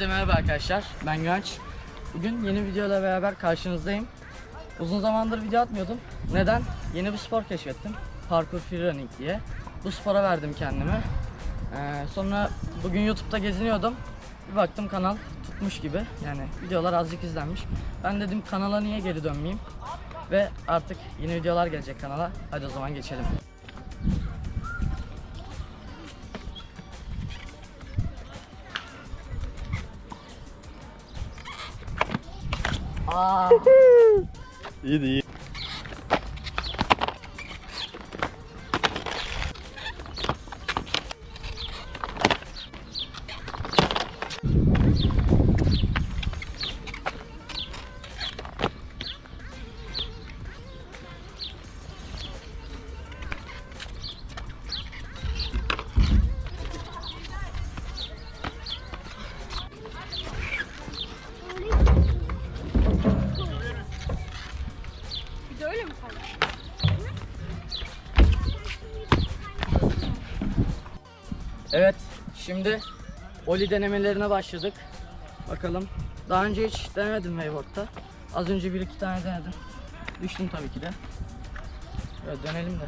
Hepinize merhaba arkadaşlar. Ben Güvenç. Bugün yeni videoyla beraber karşınızdayım. Uzun zamandır video atmıyordum. Neden? Yeni bir spor keşfettim. Parkur freerunning diye. Bu spora verdim kendimi. Ee, sonra bugün YouTube'da geziniyordum. Bir baktım kanal tutmuş gibi. Yani videolar azıcık izlenmiş. Ben dedim kanala niye geri dönmeyeyim? Ve artık yeni videolar gelecek kanala. Hadi o zaman geçelim. 아. 이이 Evet, şimdi oli denemelerine başladık. Bakalım. Daha önce hiç denemedim Wayboard'da. Az önce bir iki tane denedim. Düştüm tabii ki de. Evet, dönelim de.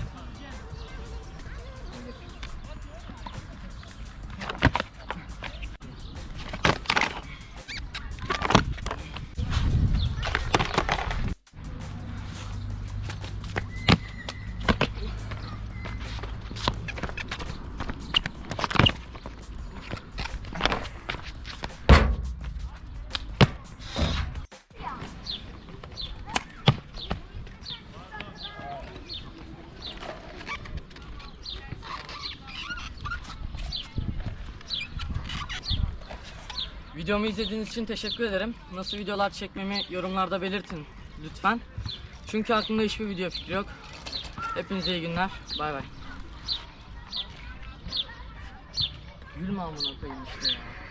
Videomu izlediğiniz için teşekkür ederim. Nasıl videolar çekmemi yorumlarda belirtin lütfen. Çünkü aklımda hiçbir video fikri yok. Hepinize iyi günler. Bay bay. Gülme amına koyayım işte ya.